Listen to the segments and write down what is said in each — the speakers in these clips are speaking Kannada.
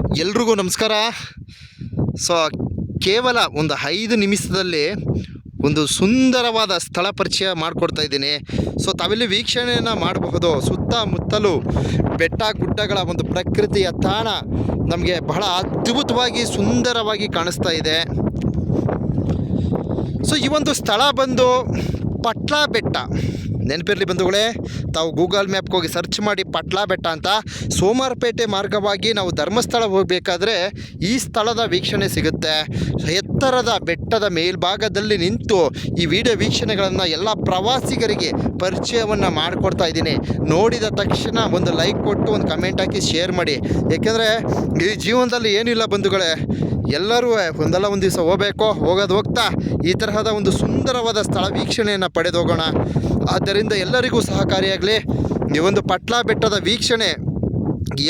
ಎಲ್ರಿಗೂ ನಮಸ್ಕಾರ. ಸೊ ಕೇವಲ ಒಂದು ಐದು ನಿಮಿಷದಲ್ಲಿ ಒಂದು ಸುಂದರವಾದ ಸ್ಥಳ ಪರಿಚಯ ಮಾಡಿಕೊಡ್ತಾ ಇದ್ದೀನಿ. ಸೊ ತಾವೆಲ್ಲಿ ವೀಕ್ಷಣೆಯನ್ನು ಮಾಡಬಹುದು. ಸುತ್ತಮುತ್ತಲು ಬೆಟ್ಟ, ಗುಡ್ಡಗಳ ಒಂದು ಪ್ರಕೃತಿಯ ತಾಣ ನಮಗೆ ಬಹಳ ಅದ್ಭುತವಾಗಿ, ಸುಂದರವಾಗಿ ಕಾಣಿಸ್ತಾ ಇದೆ. ಸೊ ಈ ಒಂದು ಸ್ಥಳ ಬಂದು ಪಟ್ಲಾ ಬೆಟ್ಟ ನೆನಪಿರಲಿ ಬಂಧುಗಳೇ, ತಾವು ಗೂಗಲ್ ಮ್ಯಾಪ್ಗೆ ಹೋಗಿ ಸರ್ಚ್ ಮಾಡಿ ಪಟ್ಲಾ ಬೆಟ್ಟ ಅಂತ ಸೋಮಾರಪೇಟೆ ಮಾರ್ಗವಾಗಿ ನಾವು ಧರ್ಮಸ್ಥಳ ಹೋಗಬೇಕಾದ್ರೆ ಈ ಸ್ಥಳದ ವೀಕ್ಷಣೆ ಸಿಗುತ್ತೆ. ಎತ್ತರದ ಬೆಟ್ಟದ ಮೇಲ್ಭಾಗದಲ್ಲಿ ನಿಂತು ಈ ವಿಡಿಯೋ ವೀಕ್ಷಣೆಗಳನ್ನು ಎಲ್ಲ ಪ್ರವಾಸಿಗರಿಗೆ ಪರಿಚಯವನ್ನು ಮಾಡಿಕೊಡ್ತಾ ಇದ್ದೀನಿ. ನೋಡಿದ ತಕ್ಷಣ ಒಂದು ಲೈಕ್ ಕೊಟ್ಟು ಒಂದು ಕಮೆಂಟ್ ಹಾಕಿ ಶೇರ್ ಮಾಡಿ. ಏಕೆಂದರೆ ಈ ಜೀವನದಲ್ಲಿ ಏನಿಲ್ಲ ಬಂಧುಗಳೇ, ಎಲ್ಲರೂ ಒಂದಲ್ಲ ಒಂದು ದಿವಸ ಹೋಗಬೇಕು, ಹೋಗೋದು ಹೋಗ್ತಾ, ಈ ತರಹದ ಒಂದು ಸುಂದರವಾದ ಸ್ಥಳ ವೀಕ್ಷಣೆಯನ್ನು ಪಡೆದು ಹೋಗೋಣ. ಆದ್ದರಿಂದ ಎಲ್ಲರಿಗೂ ಸಹಕಾರಿಯಾಗಲಿ. ಈ ಒಂದು ಪಟ್ಲಾ ಬೆಟ್ಟದ ವೀಕ್ಷಣೆ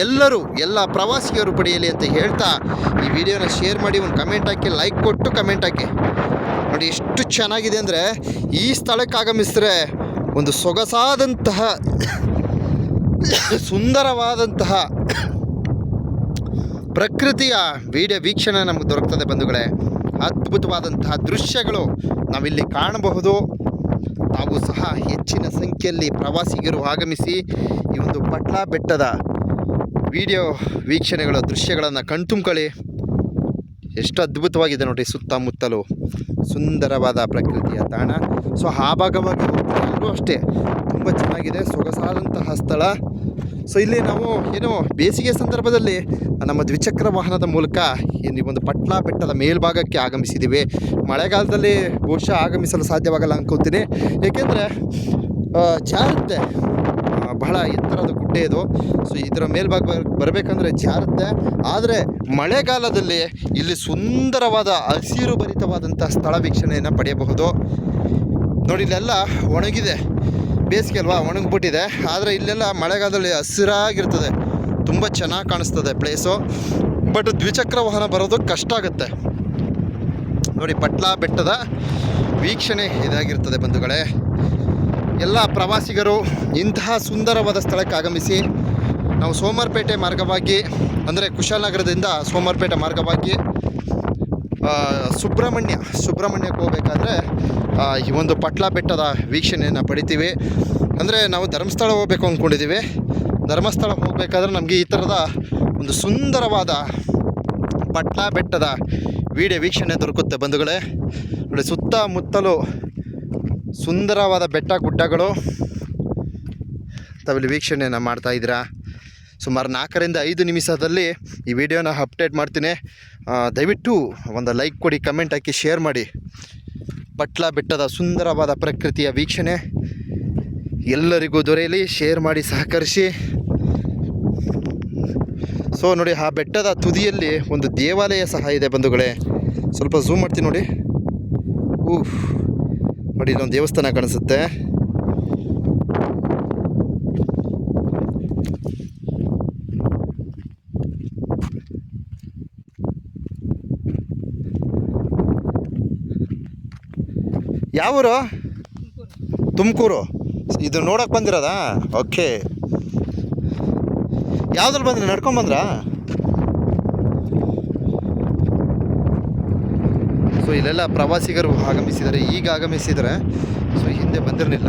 ಎಲ್ಲರೂ, ಎಲ್ಲ ಪ್ರವಾಸಿಗರು ಪಡೆಯಲಿ ಅಂತ ಹೇಳ್ತಾ ಈ ವಿಡಿಯೋನ ಶೇರ್ ಮಾಡಿ, ಒಂದು ಕಮೆಂಟ್ ಹಾಕಿ ಲೈಕ್ ಕೊಟ್ಟು ಕಮೆಂಟ್ ಹಾಕಿ. ನೋಡಿ, ಎಷ್ಟು ಚೆನ್ನಾಗಿದೆ ಅಂದರೆ ಈ ಸ್ಥಳಕ್ಕೆ ಆಗಮಿಸಿದ್ರೆ ಒಂದು ಸೊಗಸಾದಂತಹ ಸುಂದರವಾದಂತಹ ಪ್ರಕೃತಿಯ ವಿಡಿಯೋ ವೀಕ್ಷಣೆ ನಮಗೆ ದೊರಕ್ತದೆ ಬಂಧುಗಳೇ. ಅದ್ಭುತವಾದಂತಹ ದೃಶ್ಯಗಳು ನಾವಿಲ್ಲಿ ಕಾಣಬಹುದು. ತಾವು ಸಹ ಹೆಚ್ಚಿನ ಸಂಖ್ಯೆಯಲ್ಲಿ ಪ್ರವಾಸಿಗರು ಆಗಮಿಸಿ ಈ ಒಂದು ಪಟ್ಲಾ ಬೆಟ್ಟದ ವಿಡಿಯೋ ವೀಕ್ಷಣೆಗಳ ದೃಶ್ಯಗಳನ್ನು ಕಣ್ತುಂಬ್ಕೊಳ್ಳಿ. ಎಷ್ಟು ಅದ್ಭುತವಾಗಿದೆ ನೋಡಿ ಸುತ್ತಮುತ್ತಲು ಸುಂದರವಾದ ಪ್ರಕೃತಿಯ ತಾಣ. ಸೊ ಆ ಭಾಗವಾಗಿ ಅಷ್ಟೇ. ತುಂಬ ಚೆನ್ನಾಗಿದೆ, ಸೊಗಸಾದಂತಹ ಸ್ಥಳ. ಸೊ ಇಲ್ಲಿ ನಾವು ಏನು ಬೇಸಿಗೆ ಸಂದರ್ಭದಲ್ಲಿ ನಮ್ಮ ದ್ವಿಚಕ್ರ ವಾಹನದ ಮೂಲಕ ಈ ಒಂದು ಪಟ್ಲಾ ಬೆಟ್ಟದ ಮೇಲ್ಭಾಗಕ್ಕೆ ಆಗಮಿಸಿದ್ದೀವಿ. ಮಳೆಗಾಲದಲ್ಲಿ ಬಹುಶಃ ಆಗಮಿಸಲು ಸಾಧ್ಯವಾಗಲ್ಲ ಅನ್ಕೋತೀನಿ ಏಕೆಂದರೆ ಜಾರುತ್ತೆ. ಬಹಳ ಎತ್ತರದ ಗುಡ್ಡೆ ಇದು. ಸೊ ಇದರ ಮೇಲ್ಭಾಗ ಬರ್- ಬರಬೇಕಂದ್ರೆ ಜಾರುತ್ತೆ. ಆದರೆ, ಮಳೆಗಾಲದಲ್ಲಿ ಇಲ್ಲಿ ಸುಂದರವಾದ ಹಸಿರು ಭರಿತವಾದಂಥ ಸ್ಥಳ ವೀಕ್ಷಣೆಯನ್ನು ಪಡೆಯಬಹುದು. ನೋಡಿ, ಇಲ್ಲೆಲ್ಲ ಒಣಗಿದೆ. ಬೇಸಿಗೆ ಅಲ್ವಾ, ಒಣಗಿಬಿಟ್ಟಿದೆ. ಆದರೆ, ಇಲ್ಲೆಲ್ಲ ಮಳೆಗಾಲದಲ್ಲಿ ಹಸಿರಾಗಿರ್ತದೆ. ತುಂಬ ಚೆನ್ನಾಗಿ ಕಾಣಿಸ್ತದೆ ಪ್ಲೇಸು ಬಟ್ ದ್ವಿಚಕ್ರ ವಾಹನ ಬರೋದು ಕಷ್ಟ ಆಗುತ್ತೆ. ನೋಡಿ, ಪಟ್ಲಾ ಬೆಟ್ಟದ ವೀಕ್ಷಣೆ ಇದಾಗಿರ್ತದೆ ಬಂಧುಗಳೇ. ಎಲ್ಲ ಪ್ರವಾಸಿಗರು ಇಂತಹ ಸುಂದರವಾದ ಸ್ಥಳಕ್ಕೆ ಆಗಮಿಸಿ ನಾವು ಸೋಮವಾರಪೇಟೆ ಮಾರ್ಗವಾಗಿ, ಅಂದರೆ ಕುಶಾಲನಗರದಿಂದ ಸೋಮವಾರಪೇಟೆ ಮಾರ್ಗವಾಗಿ ಸುಬ್ರಹ್ಮಣ್ಯ, ಸುಬ್ರಹ್ಮಣ್ಯಕ್ಕೆ ಹೋಗಬೇಕಾದ್ರೆ ಈ ಒಂದು ಪಟ್ಲ ಬೆಟ್ಟದ ವೀಕ್ಷಣೆಯನ್ನು ಪಡಿತೀವಿ. ಅಂದರೆ ನಾವು ಧರ್ಮಸ್ಥಳ ಹೋಗಬೇಕು ಅಂದ್ಕೊಂಡಿದ್ದೀವಿ ಧರ್ಮಸ್ಥಳ ಹೋಗಬೇಕಾದ್ರೆ ನಮಗೆ ಈ ಥರದ ಒಂದು ಸುಂದರವಾದ ಪಟ್ಲಾ ಬೆಟ್ಟದ ವೀಡಿಯೋ ವೀಕ್ಷಣೆ ದೊರಕುತ್ತೆ ಬಂಧುಗಳೇ. ನೋಡಿ ಸುತ್ತಮುತ್ತಲು ಸುಂದರವಾದ ಬೆಟ್ಟ ಗುಡ್ಡಗಳು ತಾವಿಲ್ಲಿ ವೀಕ್ಷಣೆಯನ್ನು ಮಾಡ್ತಾ ಇದ್ದೀರಾ? ಸುಮಾರು ನಾಲ್ಕರಿಂದ ಐದು ನಿಮಿಷದಲ್ಲಿ ಈ ವಿಡಿಯೋನ ಅಪ್ಡೇಟ್ ಮಾಡ್ತೀನಿ. ದಯವಿಟ್ಟು ಒಂದು ಲೈಕ್ ಕೊಡಿ, ಕಮೆಂಟ್ ಹಾಕಿ, ಶೇರ್ ಮಾಡಿ. ಪಟ್ಲ ಬೆಟ್ಟದ ಸುಂದರವಾದ ಪ್ರಕೃತಿಯ ವೀಕ್ಷಣೆ ಎಲ್ಲರಿಗೂ ದೊರೆಯಲಿ, ಶೇರ್ ಮಾಡಿ, ಸಹಕರಿಸಿ. ಸೊ ನೋಡಿ, ಆ ಬೆಟ್ಟದ ತುದಿಯಲ್ಲಿ ಒಂದು ದೇವಾಲಯ ಸಹ ಇದೆ ಬಂಧುಗಳೇ. ಸ್ವಲ್ಪ ಝೂಮ್ ಮಾಡ್ತೀನಿ ನೋಡಿ. ಊಹ್ ನೋಡಿ ಇದೊಂದು ದೇವಸ್ಥಾನ ಕಾಣಿಸುತ್ತೆ. ಯಾವೂರು ತುಮಕೂರು. ಇದು ನೋಡೋಕೆ ಬಂದಿರೋದಾ? ಓಕೆ ಯಾವ್ದ್ರಲ್ಲಿ ಬಂದ್ರಿ? ನಡ್ಕೊಂಬಂದ್ರಾ ಸೊ ಇಲ್ಲೆಲ್ಲ ಪ್ರವಾಸಿಗರು ಆಗಮಿಸಿದ್ದಾರೆ. ಈಗ ಆಗಮಿಸಿದರೆ, ಸೊ ಹಿಂದೆ ಬಂದಿರಲಿಲ್ಲ.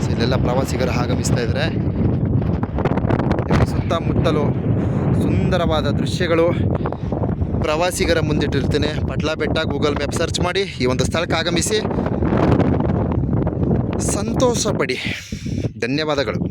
ಸೊ ಇಲ್ಲೆಲ್ಲ ಪ್ರವಾಸಿಗರು ಆಗಮಿಸ್ತಾ ಇದ್ದಾರೆ. ಸುತ್ತಮುತ್ತಲು ಸುಂದರವಾದ ದೃಶ್ಯಗಳು. ಪ್ರವಾಸಿಗರ ಮುಂದಿಟ್ಟಿರ್ತೇನೆ. ಪಟ್ಲಾ ಬೆಟ್ಟ ಗೂಗಲ್ ಮ್ಯಾಪ್ ಸರ್ಚ್ ಮಾಡಿ ಈ ಒಂದು ಸ್ಥಳಕ್ಕೆ ಆಗಮಿಸಿ. ಸಂತೋಷ ಪಡಿ. ಧನ್ಯವಾದಗಳು.